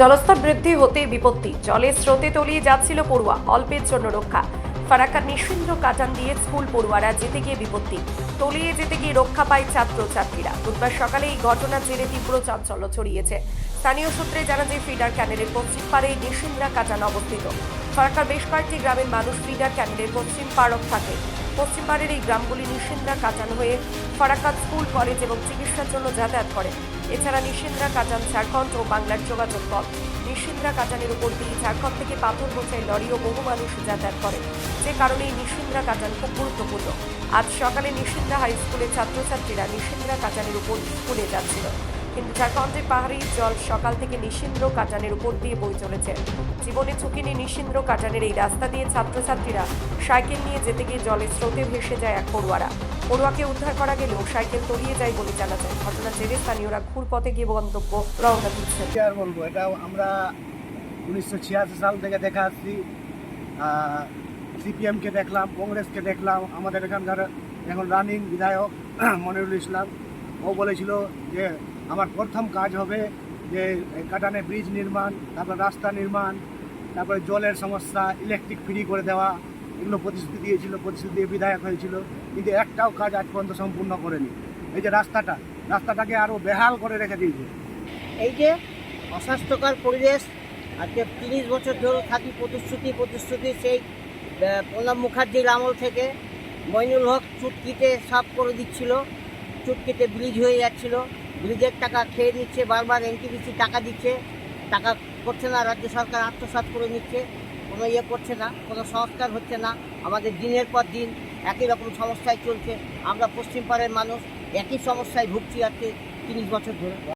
জলস্তর বৃদ্ধি হতে বিপত্তি। জলের স্রোতে তলিয়ে যাচ্ছিল পড়ুয়া, অল্পের জন্য রক্ষা। ফারাক্কার নিশ্চিন্দ্র কাটান দিয়ে স্কুল পড়ুয়ারা যেতে গিয়ে বিপত্তি। তলিয়ে যেতে গিয়ে রক্ষা পায় ছাত্র ছাত্রীরা বুধবার সকালে এই ঘটনার জেরে তীব্র চাঞ্চল্য ছড়িয়েছে। স্থানীয় সূত্রে জানা যায়, ফিডার ক্যানেলের পশ্চিম পাড়ে নিশিন্দ্রা কাটান অবস্থিত। ফারাক্কার বেশ কয়েকটি গ্রামের মানুষ ফিডার ক্যানেলের পশ্চিম পাড়ক থাকে। পশ্চিম পাড়ের এই গ্রামগুলি নিশিন্দ্রা কাটান হয়ে ফারাক্কার স্কুল, কলেজ এবং চিকিৎসার জন্য যাতায়াত করে। এছাড়া নিশিন্দ্রা কাটান ঝাড়খণ্ড ও বাংলার যোগাযোগ পথ নিশিন্দ্রা কাটানের উপর দিয়ে ঝাড়খণ্ড থেকে পাথর বোঝাই লরি ও বহু মানুষ যাতায়াত করে। যে কারণে নিশিন্দ্রা কাটান খুব গুরুত্বপূর্ণ। আজ সকালে নিশিন্দ্রা হাই স্কুলের ছাত্রছাত্রীরা নিশিন্দ্রা কাটানের উপর স্কুলে যাচ্ছিল। কিন্তু ঝাড়খণ্ডের পাহাড়ি জল সকাল থেকে নিশিন্দ্র কাটানের উপর দিয়ে বই চলেছে। জীবনে ঝুঁকি নিয়ে নিশিন্দ্র কাটানের এই রাস্তা দিয়ে ছাত্রছাত্রীরা সাইকেল নিয়ে যেতে গিয়ে জলের স্রোতে ভেসে যায় এক পড়ুয়ারা। পড়ুয়াকে উদ্ধার করা গেলেও সাইকেল তলিয়ে যায় বলে জানা যায়। ঘটনার জেরে স্থানীয়রা ঘুরপথে গিয়ে গন্তব্য রওনা দিচ্ছেন কি আর বলব, এটা আমরা উনিশশো ছিয়াশি সাল থেকে দেখা আসছি। সিপিএমকে দেখলাম, কংগ্রেসকে দেখলাম, আমাদের এখানকার এখন রানিং বিধায়ক মনিরুল ইসলাম। ও বলেছিল যে আমার প্রথম কাজ হবে যে কাটানে ব্রিজ নির্মাণ, তারপর রাস্তা নির্মাণ, তারপরে জলের সমস্যা ইলেকট্রিক ফ্রি করে দেওয়া, এগুলো প্রতিশ্রুতি দিয়েছিল, প্রতিশ্রুতি দিয়ে বিধায়ক হয়েছিল, কিন্তু একটাও কাজ আজ পর্যন্ত সম্পূর্ণ করেনি। এই যে রাস্তাটা, রাস্তাটাকে আরও বেহাল করে রেখে দিয়েছে। এই যে অস্বাস্থ্যকর পরিবেশ, আজকে তিরিশ বছর ধরে থাকি প্রতিশ্রুতি প্রতিশ্রুতি সেই প্রণব মুখার্জির আমল থেকে মইনুল হক চুটকিতে সাফ করে দিচ্ছিল, চুটকিতে ব্রিজ হয়ে যাচ্ছিল। ব্রিজের টাকা খেয়ে নিচ্ছে বারবার এনটিপিসি টাকা দিচ্ছে, টাকা করছে না, রাজ্য সরকার আত্মসাত করে নিচ্ছে, কোনো ইয়ে করছে না, কোনো সংস্কার হচ্ছে না, আমাদের দিনের পর দিন একই রকম সমস্যায় চলছে, আমরা পশ্চিম পাড়ের মানুষ একই সমস্যায় ভুগছি আজকে তিরিশ বছর ধরে।